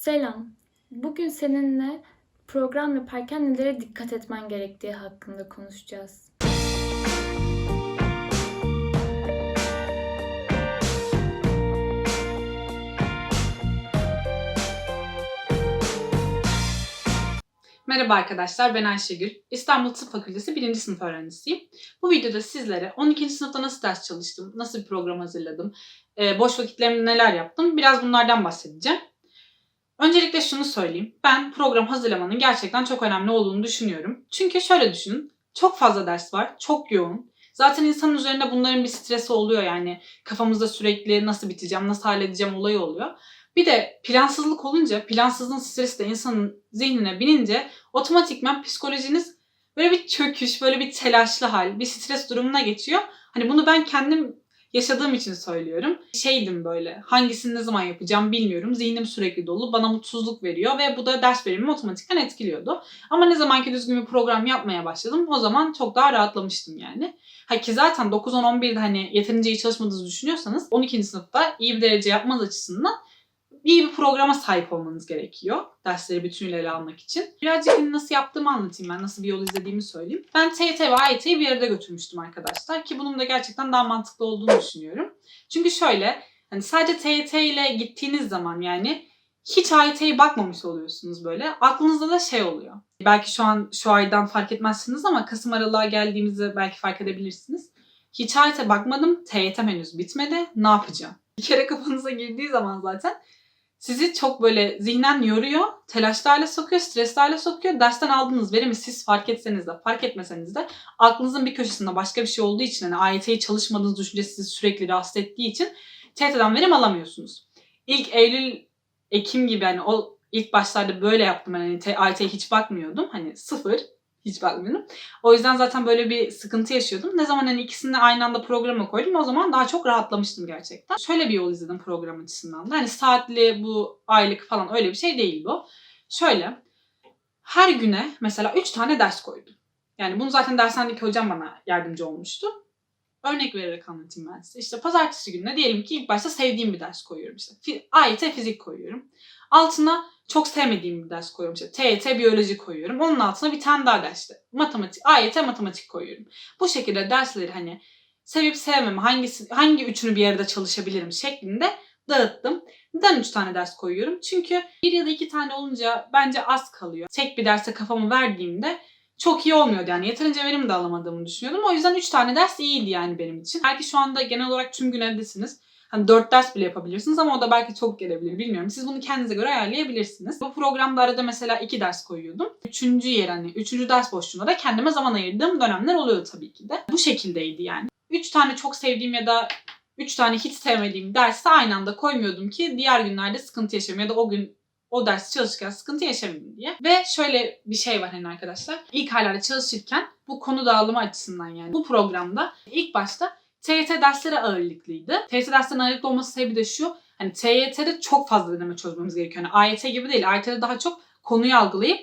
Selam. Bugün seninle program yaparken nelere dikkat etmen gerektiği hakkında konuşacağız. Merhaba arkadaşlar, ben Ayşegül. İstanbul Tıp Fakültesi 1. sınıf öğrencisiyim. Bu videoda sizlere 12. sınıfta nasıl ders çalıştım, nasıl bir program hazırladım, e, boş vakitlerimde neler yaptım, biraz bunlardan bahsedeceğim. Öncelikle şunu söyleyeyim. Ben program hazırlamanın gerçekten çok önemli olduğunu düşünüyorum. Çünkü şöyle düşünün, çok fazla ders var, çok yoğun. Zaten insanın üzerinde bunların bir stresi oluyor yani. Kafamızda sürekli nasıl biteceğim, nasıl halledeceğim olayı oluyor. Bir de plansızlık olunca, plansızlığın stresi de insanın zihnine binince otomatikman psikolojiniz böyle bir çöküş, böyle bir telaşlı hal, bir stres durumuna geçiyor. Hani bunu ben kendim yaşadığım için söylüyorum. Şeydim böyle, hangisini ne zaman yapacağım bilmiyorum. Zihnim sürekli dolu, bana mutsuzluk veriyor ve bu da ders verimimi otomatikman etkiliyordu. Ama ne zamanki düzgün bir program yapmaya başladım, o zaman çok daha rahatlamıştım yani. Ha ki zaten 9 10 11'de hani yeterince iyi çalışmadığınızı düşünüyorsanız 12. sınıfta iyi bir derece yapmanız açısından bir programa sahip olmanız gerekiyor. Dersleri bütünüyle ele almak için. Birazcık hani nasıl yaptığımı anlatayım ben. Nasıl bir yol izlediğimi söyleyeyim. Ben TYT ve AYT'yi bir arada götürmüştüm arkadaşlar. Ki bunun da gerçekten daha mantıklı olduğunu düşünüyorum. Çünkü şöyle hani sadece TYT ile gittiğiniz zaman yani hiç AYT'ye bakmamış oluyorsunuz böyle. Aklınızda da şey oluyor. Belki şu an şu aydan fark etmezsiniz ama Kasım aralığa geldiğimizde belki fark edebilirsiniz. Hiç AYT bakmadım. TYT henüz bitmedi. Ne yapacağım? Bir kere kafanıza girdiği zaman zaten sizi çok böyle zihnen yoruyor, telaşlı hale sokuyor, stresli hale sokuyor. Dersten aldığınız verimi siz fark etseniz de, fark etmeseniz de aklınızın bir köşesinde başka bir şey olduğu için hani AYT'yi çalışmadığınız düşüncesi sizi sürekli rahatsız ettiği için TYT'den verim alamıyorsunuz. İlk Eylül, Ekim gibi hani o ilk başlarda böyle yaptım. Hani AYT'ye hiç bakmıyordum. Hani sıfır. Hiç bakmıyordum. O yüzden zaten böyle bir sıkıntı yaşıyordum. Ne zaman hani ikisini aynı anda programa koydum o zaman daha çok rahatlamıştım gerçekten. Şöyle bir yol izledim program açısından da. Hani saatli bu aylık falan öyle bir şey değil bu. Şöyle her güne mesela 3 tane ders koydum. Yani bunu zaten dershanedeki hocam bana yardımcı olmuştu. Örnek vererek anlatayım ben size. İşte pazartesi gününe diyelim ki ilk başta sevdiğim bir ders koyuyorum işte. AYT fizik koyuyorum. Altına çok sevmediğim bir ders koyuyorum. İşte TYT biyoloji koyuyorum. Onun altına bir tane daha ders işte. Matematik, AYT matematik koyuyorum. Bu şekilde dersleri hani sevip sevmeme, hangisi, hangi üçünü bir arada çalışabilirim şeklinde dağıttım. Neden üç tane ders koyuyorum? Çünkü bir ya da iki tane olunca bence az kalıyor. Tek bir derse kafamı verdiğimde çok iyi olmuyordu yani. Yeterince verim de alamadığımı düşünüyordum. O yüzden üç tane ders iyiydi yani benim için. Belki şu anda genel olarak tüm gün evdesiniz. Hani 4 ders bile yapabilirsiniz ama o da belki çok gelebilir bilmiyorum. Siz bunu kendinize göre ayarlayabilirsiniz. Bu programda arada mesela 2 ders koyuyordum. Üçüncü yer hani üçüncü ders boşluğunda da kendime zaman ayırdığım dönemler oluyordu tabii ki de. Bu şekildeydi yani. 3 tane çok sevdiğim ya da 3 tane hiç sevmediğim dersi aynı anda koymuyordum ki diğer günlerde sıkıntı yaşamayayım ya da o gün o dersi çalışırken sıkıntı yaşamayayım diye. Ve şöyle bir şey var hani arkadaşlar. İlk aylarda çalışırken bu konu dağılımı açısından yani bu programda ilk başta TYT dersleri ağırlıklıydı. TYT derslerinin ağırlıklı olması sebebi de şu. Hani TYT'de çok fazla deneme çözmemiz gerekiyor. Yani AYT gibi değil. AYT'de daha çok konuyu algılayıp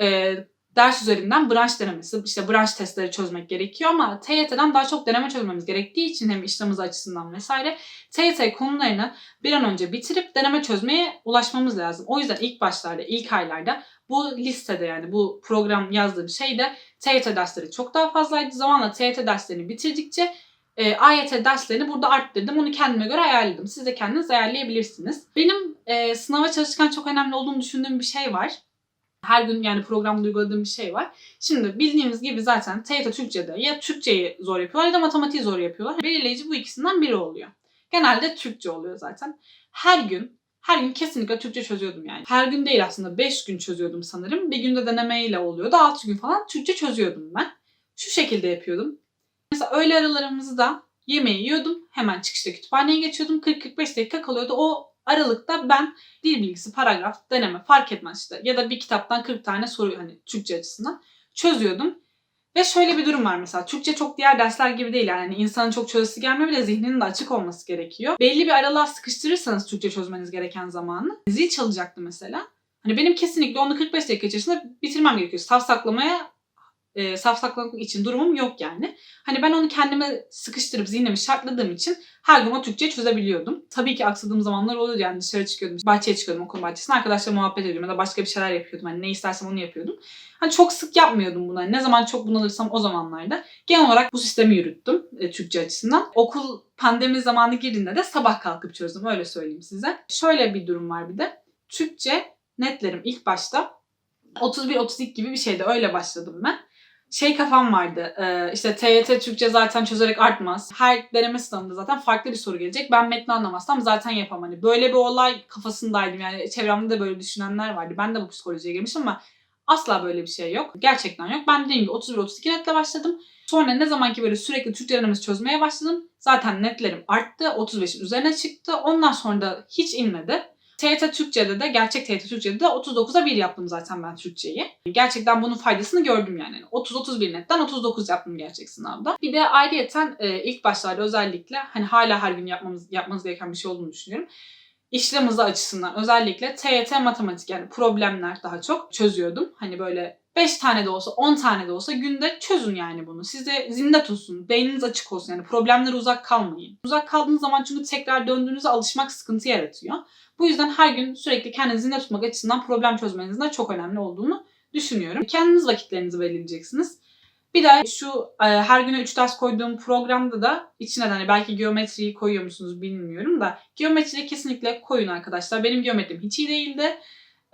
e, ders üzerinden branş denemesi, işte branş testleri çözmek gerekiyor ama TYT'den daha çok deneme çözmemiz gerektiği için hem işlem hızı açısından vesaire TYT konularını bir an önce bitirip deneme çözmeye ulaşmamız lazım. O yüzden ilk başlarda, ilk aylarda bu listede yani bu program yazdığım şeyde TYT dersleri çok daha fazlaydı. Zamanla TYT derslerini bitirdikçe e, AYT derslerini burada arttırdım. Onu kendime göre ayarladım. Siz de kendiniz ayarlayabilirsiniz. Benim e, sınava çalışırken çok önemli olduğunu düşündüğüm bir şey var. Her gün yani programda uyguladığım bir şey var. Şimdi bildiğimiz gibi zaten TYT Türkçe'de ya Türkçeyi zor yapıyorlar ya da matematiği zor yapıyorlar. Belirleyici bu ikisinden biri oluyor. Genelde Türkçe oluyor zaten. Her gün her gün kesinlikle Türkçe çözüyordum yani. Her gün değil aslında 5 gün çözüyordum sanırım. Bir günde denemeyle oluyordu. 6 gün falan Türkçe çözüyordum ben. Şu şekilde yapıyordum. Mesela öğle aralarımızda yemeği yiyordum. Hemen çıkışta kütüphaneye geçiyordum. 40-45 dakika kalıyordu. O aralıkta ben dil bilgisi, paragraf, deneme fark etmez işte. Ya da bir kitaptan 40 tane soru hani Türkçe açısından çözüyordum. Ve şöyle bir durum var mesela. Türkçe çok diğer dersler gibi değil yani. insanın çok çözesi gelmiyor bile zihninin de açık olması gerekiyor. Belli bir aralığa sıkıştırırsanız Türkçe çözmeniz gereken zamanı. Zil çalacaktı mesela. Hani benim kesinlikle onu 45 dakika içerisinde bitirmem gerekiyor. Stav saklamaya e, safsaklamak için durumum yok yani. Hani ben onu kendime sıkıştırıp zihnimi şartladığım için her gün o Türkçeyi çözebiliyordum. Tabii ki aksadığım zamanlar oluyordu yani dışarı çıkıyordum, bahçeye çıkıyordum okul bahçesine arkadaşlarla muhabbet ediyordum ya da başka bir şeyler yapıyordum. Hani ne istersem onu yapıyordum. Hani çok sık yapmıyordum bunu. Hani ne zaman çok bunalırsam o zamanlarda. Genel olarak bu sistemi yürüttüm e, Türkçe açısından. Okul pandemi zamanı girdiğinde de sabah kalkıp çözdüm öyle söyleyeyim size. Şöyle bir durum var bir de. Türkçe netlerim ilk başta 31-32 gibi bir şeydi öyle başladım ben. Şey kafam vardı e, işte TYT Türkçe zaten çözerek artmaz. Her deneme sınavında zaten farklı bir soru gelecek. Ben metni anlamazsam zaten yapamam. Hani böyle bir olay kafasındaydım yani çevremde de böyle düşünenler vardı. Ben de bu psikolojiye girmişim ama asla böyle bir şey yok. Gerçekten yok. Ben dediğim gibi 31-32 netle başladım. Sonra ne zaman ki böyle sürekli Türkçe denemesi çözmeye başladım. Zaten netlerim arttı. 35'in üzerine çıktı. Ondan sonra da hiç inmedi. TYT Türkçe'de de, gerçek TYT Türkçe'de de 39'a 1 yaptım zaten ben Türkçeyi. Gerçekten bunun faydasını gördüm yani. 30-31 netten 39 yaptım gerçek sınavda. Bir de ayrıyeten e, ilk başlarda özellikle hani hala her gün yapmamız yapmanız gereken bir şey olduğunu düşünüyorum. İşlem hızı açısından özellikle TYT matematik yani problemler daha çok çözüyordum. Hani böyle 5 tane de olsa 10 tane de olsa günde çözün yani bunu. Size zinde tutsun. Beyniniz açık olsun yani problemlere uzak kalmayın. Uzak kaldığınız zaman çünkü tekrar döndüğünüzde alışmak sıkıntı yaratıyor. Bu yüzden her gün sürekli kendinizi zinde tutmak açısından problem çözmenizin de çok önemli olduğunu düşünüyorum. Kendiniz vakitlerinizi belirleyeceksiniz. Bir de şu e, her güne 3 ders koyduğum programda da içine de hani belki geometriyi koyuyor musunuz bilmiyorum da geometriyi kesinlikle koyun arkadaşlar. Benim geometrim hiç iyi değildi.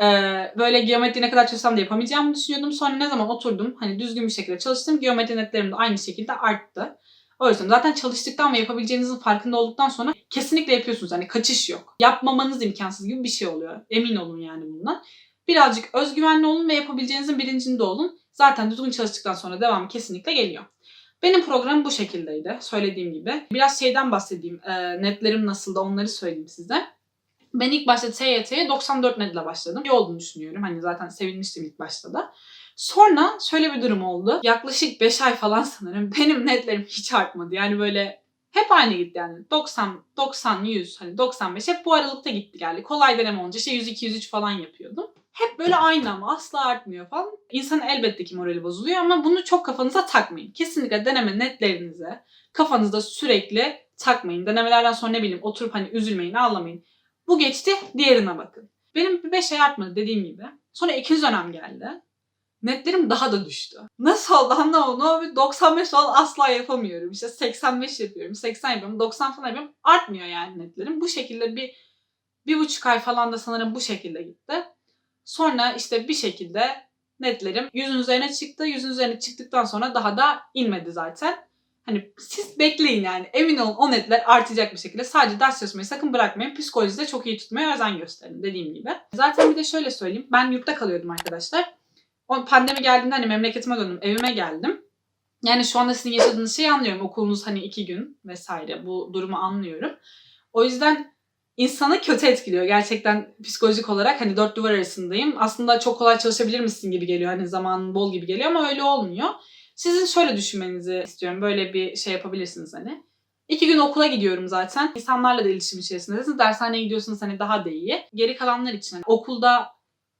Ee, böyle geometri ne kadar çalışsam da yapamayacağımı düşünüyordum. Sonra ne zaman oturdum hani düzgün bir şekilde çalıştım. Geometri netlerim de aynı şekilde arttı. O yüzden zaten çalıştıktan ve yapabileceğinizin farkında olduktan sonra kesinlikle yapıyorsunuz. Hani kaçış yok. Yapmamanız imkansız gibi bir şey oluyor. Emin olun yani bundan. Birazcık özgüvenli olun ve yapabileceğinizin bilincinde olun. Zaten düzgün çalıştıktan sonra devamı kesinlikle geliyor. Benim programım bu şekildeydi. Söylediğim gibi. Biraz şeyden bahsedeyim. E, netlerim nasıldı onları söyleyeyim size. Ben ilk başta TYT'ye 94 netle başladım. İyi olduğunu düşünüyorum. Hani zaten sevinmiştim ilk başta da. Sonra şöyle bir durum oldu. Yaklaşık 5 ay falan sanırım benim netlerim hiç artmadı. Yani böyle hep aynı gitti yani. 90, 90, 100, hani 95 hep bu aralıkta gitti geldi. Kolay deneme olunca işte 100, 2, 103 falan yapıyordum. Hep böyle aynı ama asla artmıyor falan. İnsanın elbette ki morali bozuluyor ama bunu çok kafanıza takmayın. Kesinlikle deneme netlerinize kafanızda sürekli takmayın. Denemelerden sonra ne bileyim oturup hani üzülmeyin, ağlamayın. Bu geçti, diğerine bakın. Benim bir 5 ay artmadı dediğim gibi. Sonra ikinci dönem geldi. Netlerim daha da düştü. Nasıl oldu anlamadım ama 95 falan asla yapamıyorum. İşte 85 yapıyorum, 80 yapıyorum, 90 falan yapıyorum. Artmıyor yani netlerim. Bu şekilde bir, bir buçuk ay falan da sanırım bu şekilde gitti. Sonra işte bir şekilde netlerim 100'ün üzerine çıktı. 100'ün üzerine çıktıktan sonra daha da inmedi zaten. Hani siz bekleyin yani. Emin olun o netler artacak bir şekilde. Sadece ders çalışmayı sakın bırakmayın. Psikolojide de çok iyi tutmaya özen gösterin dediğim gibi. Zaten bir de şöyle söyleyeyim. Ben yurtta kalıyordum arkadaşlar. O pandemi geldiğinde hani memleketime döndüm. Evime geldim. Yani şu anda sizin yaşadığınız şeyi anlıyorum. Okulunuz hani iki gün vesaire. Bu durumu anlıyorum. O yüzden insanı kötü etkiliyor gerçekten psikolojik olarak. Hani dört duvar arasındayım. Aslında çok kolay çalışabilir misin gibi geliyor. Hani zamanın bol gibi geliyor ama öyle olmuyor. Sizin şöyle düşünmenizi istiyorum. Böyle bir şey yapabilirsiniz hani. İki gün okula gidiyorum zaten. İnsanlarla da iletişim içerisindesiniz. Dershaneye gidiyorsunuz hani daha da iyi. Geri kalanlar için hani okulda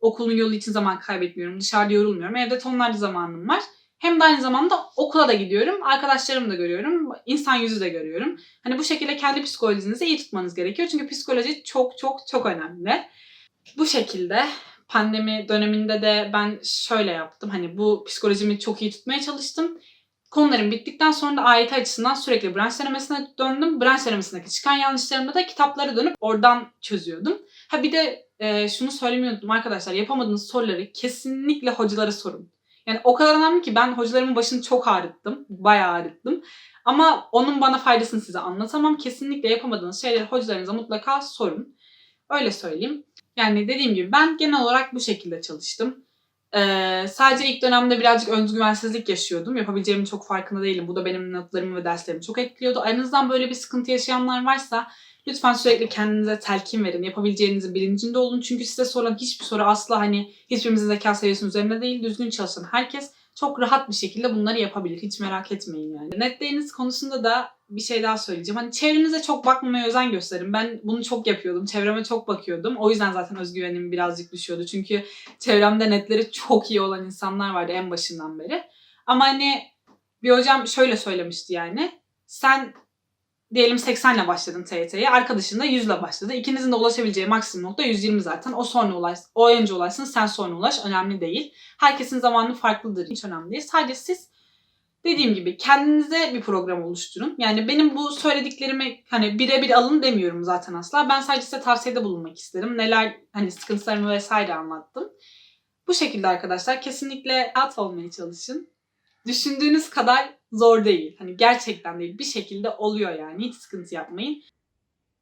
okulun yolu için zaman kaybetmiyorum. Dışarıda yorulmuyorum. Evde tonlarca zamanım var. Hem de aynı zamanda okula da gidiyorum. Arkadaşlarımı da görüyorum. insan yüzü de görüyorum. Hani bu şekilde kendi psikolojinizi iyi tutmanız gerekiyor. Çünkü psikoloji çok çok çok önemli. Bu şekilde pandemi döneminde de ben şöyle yaptım. Hani bu psikolojimi çok iyi tutmaya çalıştım. Konularım bittikten sonra da AYT açısından sürekli branş denemesine döndüm. Branş denemesindeki çıkan yanlışlarımı da kitaplara dönüp oradan çözüyordum. Ha bir de e, şunu söylemeyi unuttum arkadaşlar. Yapamadığınız soruları kesinlikle hocalara sorun. Yani o kadar önemli ki ben hocalarımın başını çok ağrıttım. Bayağı ağrıttım. Ama onun bana faydasını size anlatamam. Kesinlikle yapamadığınız şeyleri hocalarınıza mutlaka sorun. Öyle söyleyeyim. Yani dediğim gibi ben genel olarak bu şekilde çalıştım. Ee, sadece ilk dönemde birazcık özgüvensizlik yaşıyordum. Yapabileceğimin çok farkında değilim. Bu da benim notlarımı ve derslerimi çok etkiliyordu. Aranızdan böyle bir sıkıntı yaşayanlar varsa lütfen sürekli kendinize telkin verin. Yapabileceğinizin bilincinde olun. Çünkü size sorulan hiçbir soru asla hani hiçbirimizin zeka seviyesinin üzerinde değil. Düzgün çalışan herkes çok rahat bir şekilde bunları yapabilir. Hiç merak etmeyin yani. Netleriniz konusunda da bir şey daha söyleyeceğim. Hani çevrenize çok bakmamaya özen gösterin. Ben bunu çok yapıyordum. Çevreme çok bakıyordum. O yüzden zaten özgüvenim birazcık düşüyordu. Çünkü çevremde netleri çok iyi olan insanlar vardı en başından beri. Ama hani bir hocam şöyle söylemişti yani. Sen diyelim 80 ile başladın TYT'ye. Arkadaşın da 100 ile başladı. İkinizin de ulaşabileceği maksimum nokta 120 zaten. O sonra ulaş, o önce ulaşsın, sen sonra ulaş. Önemli değil. Herkesin zamanı farklıdır. Hiç önemli değil. Sadece siz dediğim gibi kendinize bir program oluşturun. Yani benim bu söylediklerimi hani birebir alın demiyorum zaten asla. Ben sadece size tavsiyede bulunmak isterim. Neler hani sıkıntılarımı vesaire anlattım. Bu şekilde arkadaşlar kesinlikle rahat olmaya çalışın. Düşündüğünüz kadar zor değil. Hani gerçekten değil. Bir şekilde oluyor yani. Hiç sıkıntı yapmayın.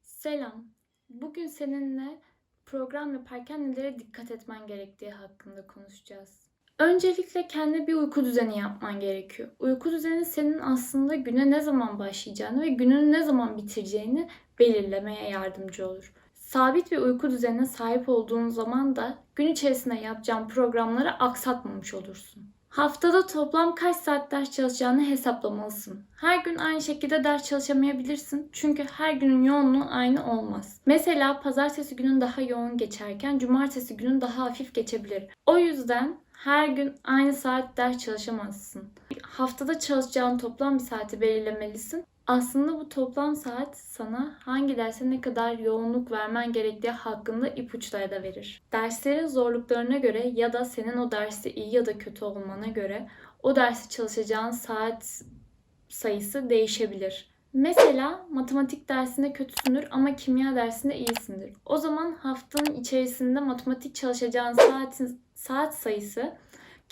Selam. Bugün seninle program yaparken nelere dikkat etmen gerektiği hakkında konuşacağız. Öncelikle kendine bir uyku düzeni yapman gerekiyor. Uyku düzeni senin aslında güne ne zaman başlayacağını ve gününü ne zaman bitireceğini belirlemeye yardımcı olur. Sabit bir uyku düzenine sahip olduğun zaman da gün içerisinde yapacağın programları aksatmamış olursun. Haftada toplam kaç saat ders çalışacağını hesaplamalısın. Her gün aynı şekilde ders çalışamayabilirsin çünkü her günün yoğunluğu aynı olmaz. Mesela pazartesi günün daha yoğun geçerken cumartesi günün daha hafif geçebilir. O yüzden her gün aynı saat ders çalışamazsın. Haftada çalışacağın toplam bir saati belirlemelisin. Aslında bu toplam saat sana hangi derse ne kadar yoğunluk vermen gerektiği hakkında ipuçları da verir. Derslerin zorluklarına göre ya da senin o derste iyi ya da kötü olmana göre o dersi çalışacağın saat sayısı değişebilir. Mesela matematik dersinde kötüsündür ama kimya dersinde iyisindir. O zaman haftanın içerisinde matematik çalışacağın saatin saat sayısı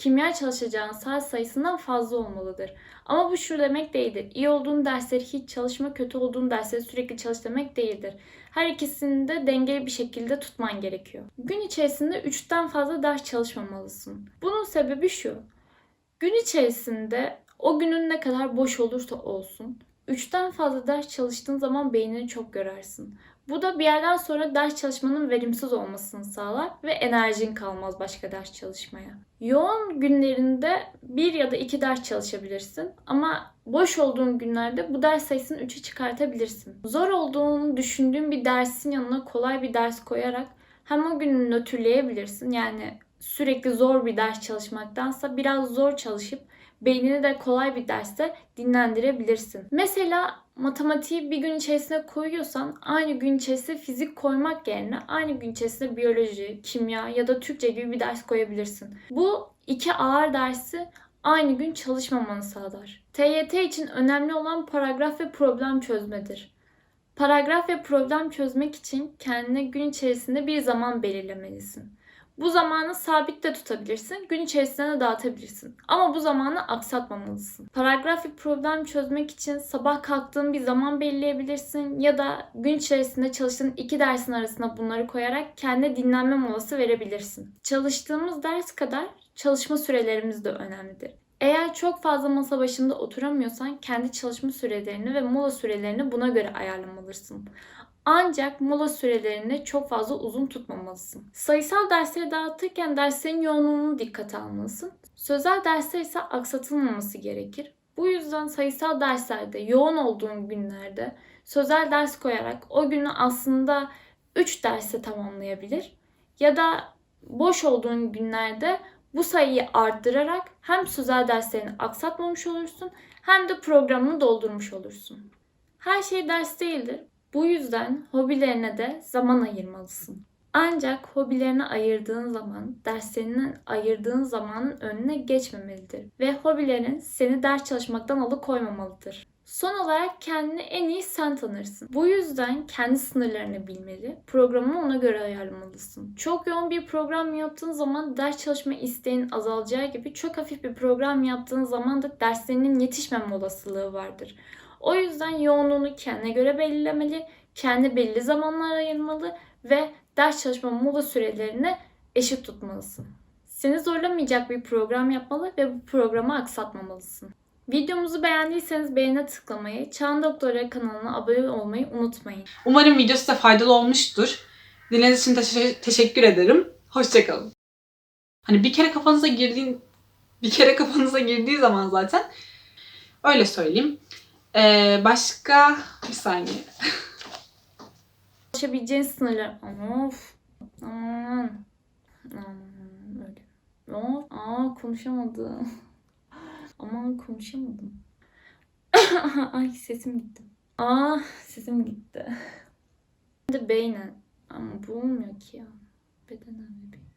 kimya çalışacağın saat sayısından fazla olmalıdır. Ama bu şu demek değildir. İyi olduğun dersleri hiç çalışma, kötü olduğun dersleri sürekli çalış demek değildir. Her ikisini de dengeli bir şekilde tutman gerekiyor. Gün içerisinde 3'ten fazla ders çalışmamalısın. Bunun sebebi şu. Gün içerisinde o günün ne kadar boş olursa olsun 3'ten fazla ders çalıştığın zaman beynini çok görersin. Bu da bir yerden sonra ders çalışmanın verimsiz olmasını sağlar ve enerjin kalmaz başka ders çalışmaya. Yoğun günlerinde bir ya da iki ders çalışabilirsin ama boş olduğun günlerde bu ders sayısını 3'e çıkartabilirsin. Zor olduğunu düşündüğün bir dersin yanına kolay bir ders koyarak hem o gününü nötrleyebilirsin. Yani sürekli zor bir ders çalışmaktansa biraz zor çalışıp beynini de kolay bir derste dinlendirebilirsin. Mesela matematiği bir gün içerisine koyuyorsan aynı gün içerisinde fizik koymak yerine aynı gün içerisinde biyoloji, kimya ya da Türkçe gibi bir ders koyabilirsin. Bu iki ağır dersi aynı gün çalışmamanı sağlar. TYT için önemli olan paragraf ve problem çözmedir. Paragraf ve problem çözmek için kendine gün içerisinde bir zaman belirlemelisin. Bu zamanı sabit de tutabilirsin, gün içerisinde de dağıtabilirsin. Ama bu zamanı aksatmamalısın. Paragraf ve problem çözmek için sabah kalktığın bir zaman belirleyebilirsin ya da gün içerisinde çalıştığın iki dersin arasına bunları koyarak kendi dinlenme molası verebilirsin. Çalıştığımız ders kadar çalışma sürelerimiz de önemlidir. Eğer çok fazla masa başında oturamıyorsan kendi çalışma sürelerini ve mola sürelerini buna göre ayarlamalısın. Ancak mola sürelerini çok fazla uzun tutmamalısın. Sayısal dersleri dağıtırken derslerin yoğunluğunu dikkate almalısın. Sözel dersler ise aksatılmaması gerekir. Bu yüzden sayısal derslerde yoğun olduğun günlerde sözel ders koyarak o günü aslında 3 derse tamamlayabilir. Ya da boş olduğun günlerde bu sayıyı arttırarak hem sözel derslerini aksatmamış olursun hem de programını doldurmuş olursun. Her şey ders değildir. Bu yüzden hobilerine de zaman ayırmalısın. Ancak hobilerine ayırdığın zaman derslerinden ayırdığın zamanın önüne geçmemelidir ve hobilerin seni ders çalışmaktan alıkoymamalıdır. Son olarak kendini en iyi sen tanırsın. Bu yüzden kendi sınırlarını bilmeli, programını ona göre ayarlamalısın. Çok yoğun bir program yaptığın zaman ders çalışma isteğin azalacağı gibi çok hafif bir program yaptığın zaman da derslerinin yetişmeme olasılığı vardır. O yüzden yoğunluğunu kendine göre belirlemeli, kendi belli zamanlar ayırmalı ve ders çalışma mola sürelerini eşit tutmalısın. Seni zorlamayacak bir program yapmalı ve bu programı aksatmamalısın. Videomuzu beğendiyseniz beğene tıklamayı, Çağın Doktora kanalına abone olmayı unutmayın. Umarım video size faydalı olmuştur. Dinlediğiniz için teşe- teşekkür ederim. Hoşçakalın. Hani bir kere kafanıza girdiğin bir kere kafanıza girdiği zaman zaten öyle söyleyeyim. Ee, başka bir saniye. Ulaşabileceğin sınırlar... Of. Aman. Aman öyle. Of. Aa konuşamadım. Aman konuşamadım. Ay sesim gitti. Aa sesim gitti. Bir de beynen. Ama bu olmuyor ki ya. Bedenen ve beynen.